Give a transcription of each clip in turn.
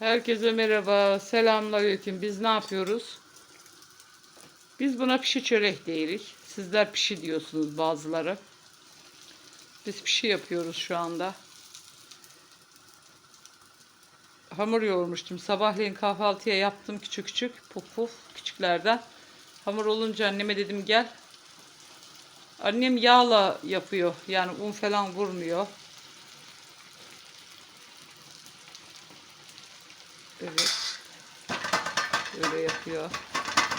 Herkese merhaba. Selamünaleyküm. Biz ne yapıyoruz? Biz buna pişi çörek değiliz. Sizler pişi diyorsunuz bazıları. Biz pişi yapıyoruz şu anda. Hamur yoğurmuştum. Sabahleyin kahvaltıya yaptım küçük küçük. Puf puf küçüklerden. Hamur olunca anneme dedim gel. Annem yağla yapıyor. Yani un falan vurmuyor. Evet. Böyle yapıyor.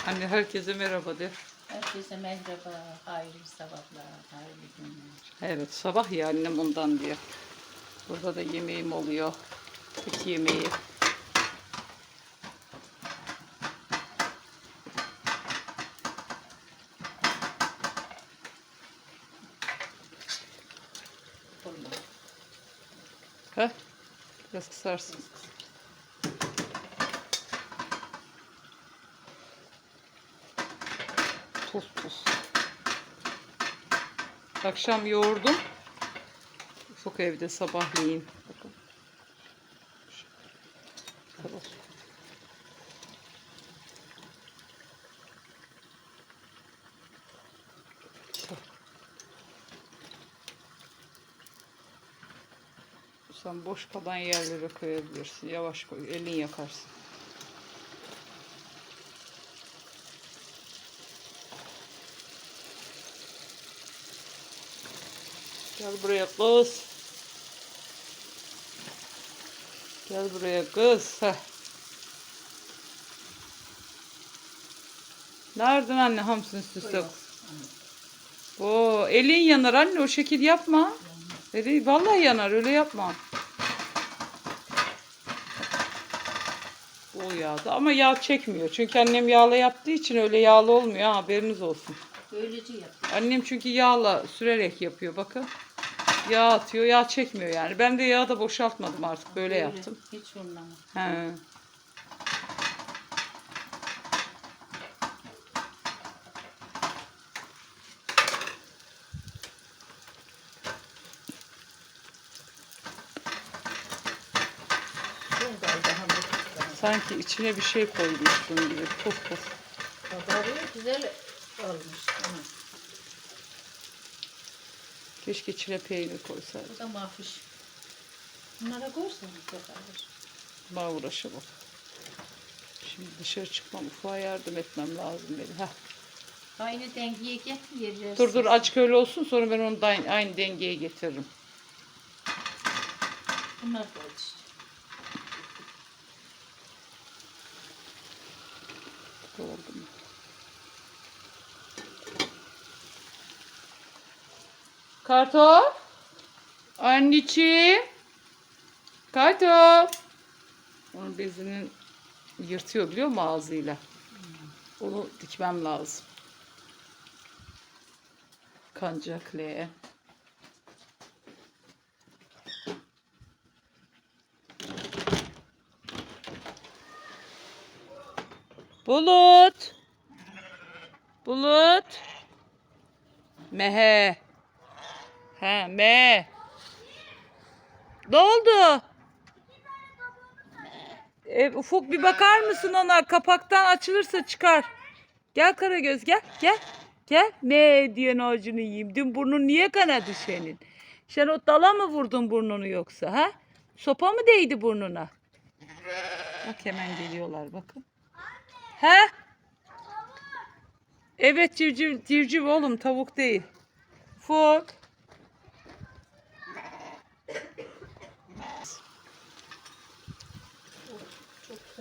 Anne herkese merhaba de. Herkese merhaba, hayırlı sabahlar, hayırlı günler. Evet sabah ya annem ondan diyor. Burada da yemeğim oluyor. İki yemeği. Heh. Biraz kısarsın. Tuz tuz. Akşam yoğurdum. Ufuk evde sabahleyin. Bakın. Tamam. Sen boş kalan yerlere koyabilirsin. Yavaş koy. Elin yakarsın. Gel buraya kız. Gel buraya kız. Heh. Nereden anne hamsın üst üste? Oo, elin yanar anne o şekil yapma. Eli vallahi yanar öyle yapma. O yağda ama yağ çekmiyor. Çünkü annem yağla yaptığı için öyle yağlı olmuyor ha, haberiniz olsun. Böylece yap. Annem çünkü yağla sürerek yapıyor bakın. Yağ atıyor, yağ çekmiyor yani. Ben de yağı da boşaltmadım artık böyle yaptım. Hiç olmaz. He. Sanki içine bir şey koymuşsun gibi. Puf puf. Kabarıyor, güzel olmuş. Tamam. Keşke içine peynir koysaydım. Bu da mafiş. Bunlara koysanız kabarır. Bana uğraşamam. Şimdi dışarı çıkmam, ufağa yardım etmem lazım benim. Heh. Aynı dengeye getir yerler. Dur dur açık öyle olsun sonra ben onu da aynı, aynı dengeye getiririm. Bunlar koy işte. Oldu mu? Kartop. Anneciğim. Kartop. Onun bezinin yırtıyor biliyor musun ağzıyla? Onu dikmem lazım. Kancak leğen. Bulut. Bulut. Mehe. He me. Ne oldu? E, Ufuk bir bakar mısın ona? Kapaktan açılırsa çıkar. Gel Karagöz gel gel. Gel. Me diyen ağacını yiyeyim. Dün burnun niye kanadı senin? Sen o dala mı vurdun burnunu yoksa ha? Sopa mı değdi burnuna? Bak hemen geliyorlar bakın. He? Evet civciv, civciv oğlum tavuk değil. Fok.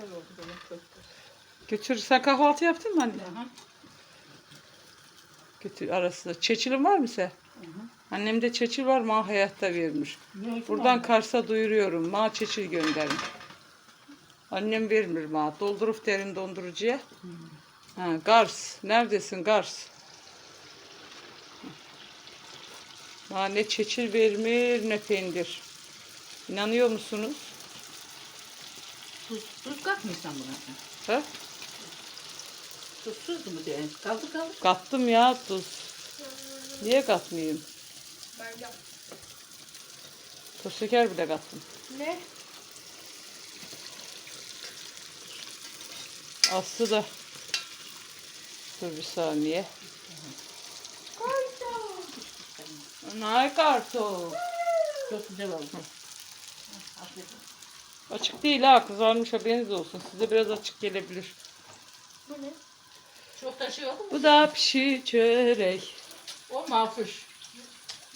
Güzel oldu benim köfte. Götür. Sen kahvaltı yaptın mı anne? Aha. Götür arasında. Çeçilin var mı sen? Annemde çeçil var ma hayatta vermiş. Ne Buradan Kars'a duyuruyorum. Ma çeçil gönderin. Annem vermir ma. Doldurup derin dondurucuya. Ha, Gars. Neredesin Gars? Ma ne çeçil vermir ne pendir. İnanıyor musunuz? Tuz, tuz katmıyorsan buna. Ha? Tuzsuz mu diyorsun? Kaldı kaldı. Kattım ya tuz. Niye katmayayım? Toz şeker bile kattım. Ne? Aslı da. Dur bir saniye. Nay karto. Çok güzel oldu. Afiyet olsun. Açık değil ha kızarmış haberiniz olsun. Size biraz açık gelebilir. Bu ne? Çok şey yok mu? Bu da pişi çörek. O mafuş.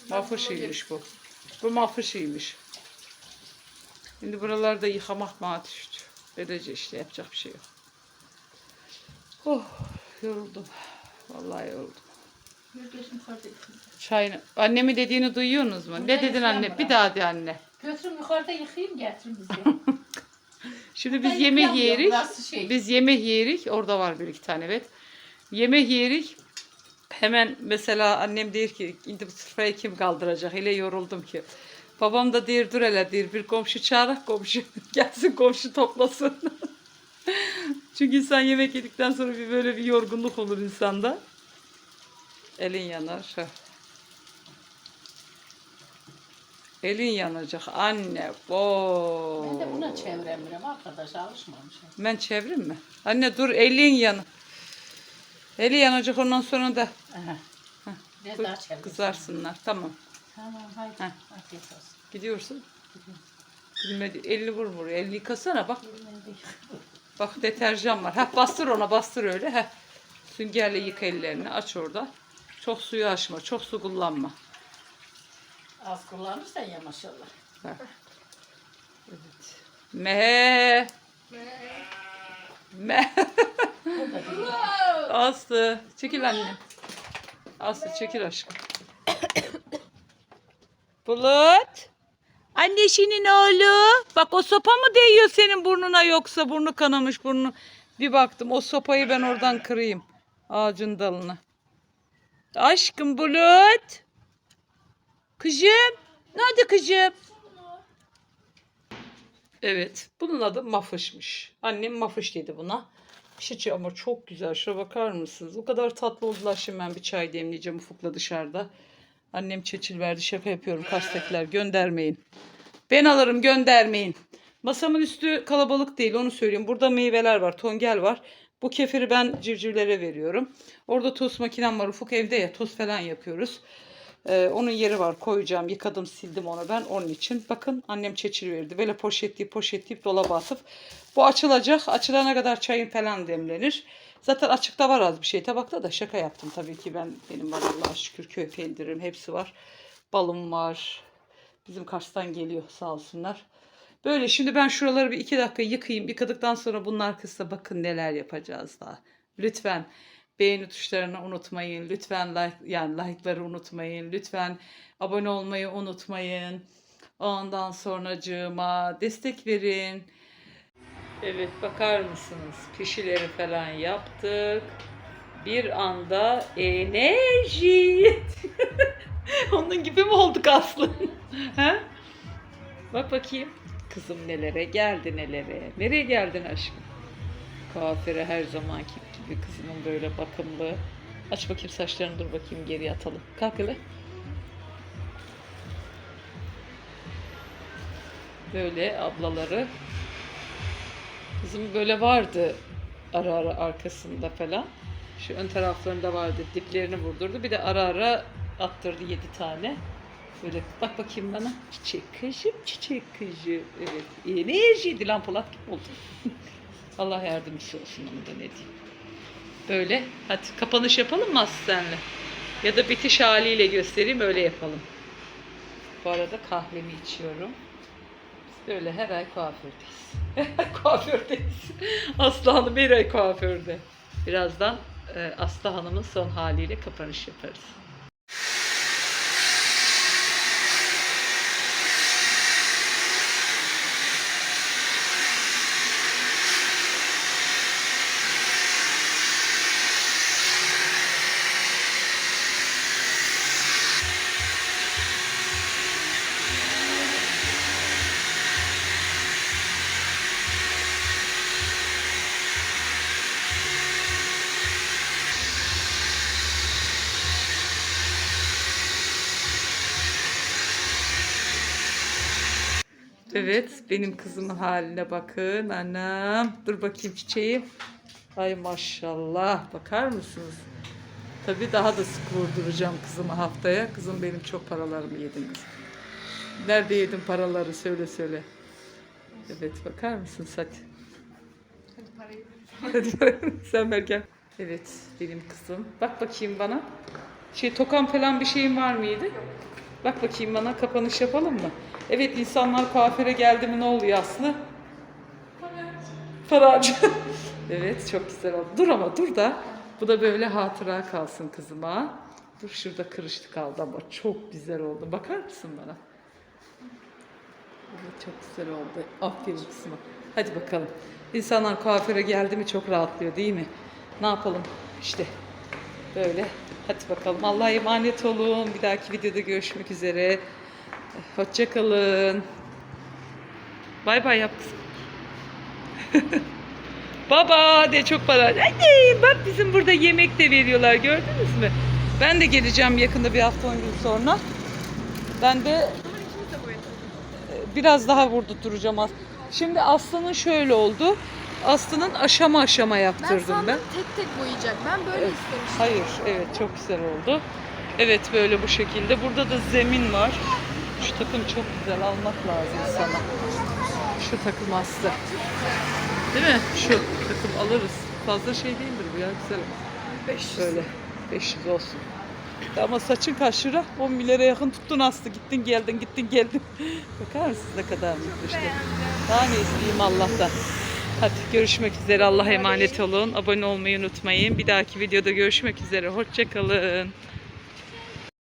Mafışıymış bu. Bu mafışıymış. Şimdi buralarda yıkamak bana düştü. Böylece işte yapacak bir şey yok. Oh yoruldum. Vallahi yoruldum. Çayını. Annemi dediğini duyuyorsunuz mu? Ne dedin anne? Bir daha de anne. Götürün yukarıda yıkayayım getirin bize. Şimdi biz yemek yerik. şey. Biz yemek yerik. Orada var bir iki tane evet. Yemek yerik. Hemen mesela annem der ki şimdi bu sofrayı kim kaldıracak? Hele yoruldum ki. Babam da der dur hele der bir komşu çağırak komşu gelsin komşu toplasın. Çünkü insan yemek yedikten sonra bir böyle bir yorgunluk olur insanda. Elin yanar. Elin yanacak anne. Oo. ben de buna çeviremiyorum arkadaş alışmamışım. Ben çevireyim mi? Anne dur elin yanı. Eli yanacak ondan sonra da. Biraz daha çevir. kızarsınlar. Tamam. Tamam haydi. Heh. Afiyet olsun. Gidiyorsun. Bilmedi. Elini vurmur. Elini yıkasana bak. Bak deterjan var. Heh, bastır ona bastır öyle. Heh. Süngerle yıka ellerini. Aç orada. Çok suyu açma. Çok su kullanma. Az kullanırsan ya maşallah. Bak. Evet. Me. Me. Aslı. Çekil anne. Aslı çekil aşkım. Bulut. Anneşinin oğlu. Bak o sopa mı değiyor senin burnuna yoksa burnu kanamış burnu. Bir baktım o sopayı ben oradan kırayım. Ağacın dalına. Aşkım Bulut. Kızım. Nerede kızım? Evet. Bunun adı mafışmış. Annem mafış dedi buna. Pişici ama çok güzel. Şuna bakar mısınız? O kadar tatlı oldular. Şimdi ben bir çay demleyeceğim ufukla dışarıda. Annem çeçil verdi. Şaka yapıyorum. Karşıdakiler göndermeyin. Ben alırım göndermeyin. Masamın üstü kalabalık değil onu söyleyeyim. Burada meyveler var. Tongel var. Bu kefiri ben civcivlere veriyorum. Orada tost makinem var. Ufuk evde ya tost falan yapıyoruz. Ee, onun yeri var koyacağım. Yıkadım sildim onu ben onun için. Bakın annem çeçil verdi. Böyle poşetleyip poşetleyip dolaba atıp. Bu açılacak. Açılana kadar çayın falan demlenir. Zaten açıkta var az bir şey. Tabakta da şaka yaptım tabii ki ben. Benim var Allah'a şükür köy peynirim hepsi var. Balım var. Bizim Kars'tan geliyor sağ olsunlar. Böyle şimdi ben şuraları bir iki dakika yıkayayım. Yıkadıktan sonra bunun arkasında bakın neler yapacağız daha. Lütfen beğeni tuşlarını unutmayın. Lütfen like, yani like'ları unutmayın. Lütfen abone olmayı unutmayın. Ondan sonracığıma destek verin. Evet bakar mısınız? Pişileri falan yaptık. Bir anda enerji. Onun gibi mi olduk Aslı? ha? Bak bakayım. Kızım nelere geldi nelere. Nereye geldin aşkım? Kuaföre her zamanki gibi kızımın böyle bakımlı. Aç bakayım saçlarını dur bakayım geriye atalım. Kalk hele. Böyle ablaları. Kızım böyle vardı ara ara arkasında falan. Şu ön taraflarında vardı. Diplerini vurdurdu. Bir de ara ara attırdı yedi tane. Böyle bak bakayım bana. Çiçek kızım, çiçek kızım. Evet. Enerjiydi lan Polat gibi oldu. Allah yardımcısı olsun onu da ne diyeyim. Böyle. Hadi kapanış yapalım mı Aslı senle? Ya da bitiş haliyle göstereyim öyle yapalım. Bu arada kahvemi içiyorum. Biz böyle her ay kuafördeyiz. Her ay kuafördeyiz. Aslı Hanım her ay kuaförde. Birazdan e, Aslı Hanım'ın son haliyle kapanış yaparız. Evet, benim kızımın haline bakın annem. Dur bakayım çiçeği. Ay maşallah bakar mısınız? Tabii daha da sık vurduracağım kızımı haftaya. Kızım benim çok paralarımı yedin kızım. Nerede yedin paraları söyle söyle. Evet bakar mısın hadi. Hadi sen ver gel. Evet benim kızım. Bak bakayım bana. Şey tokan falan bir şeyin var mıydı? Bak bakayım bana kapanış yapalım mı? Evet insanlar kuaföre geldi mi ne oluyor aslında? Para harca. evet çok güzel oldu. Dur ama dur da. Bu da böyle hatıra kalsın kızıma. Dur şurada kırıştı kaldı ama çok güzel oldu. Bakar mısın bana? Evet çok güzel oldu. Aferin kızıma. Hadi bakalım. İnsanlar kuaföre geldi mi çok rahatlıyor değil mi? Ne yapalım? İşte böyle. Hadi bakalım. Allah'a emanet olun. Bir dahaki videoda görüşmek üzere. Hoşça kalın. Bay bay yap. Baba de çok para. Hadi bak bizim burada yemek de veriyorlar gördünüz mü? Ben de geleceğim yakında bir hafta on gün sonra. Ben de e, biraz daha burada duracağım. Şimdi Aslı'nın şöyle oldu. Aslı'nın aşama aşama Ben yaptırdım sandım ben. tek tek boyayacak. Ben böyle Evet. istemiştim. Hayır, evet çok güzel oldu. Evet böyle bu şekilde. Burada da zemin var. Şu takım çok güzel almak lazım sana. Şu takım aslı. Değil mi? Şu takım alırız. Fazla şey değildir bu ya güzel. 500. Böyle 500 olsun. Ama saçın kaç lira? 10 milyara yakın tuttun Aslı. Gittin geldin gittin geldin. Bakar mısınız ne kadar mutlu işte. Daha ne isteyeyim Allah'tan. Hadi görüşmek üzere. Allah'a emanet olun. Abone olmayı unutmayın. Bir dahaki videoda görüşmek üzere. Hoşçakalın.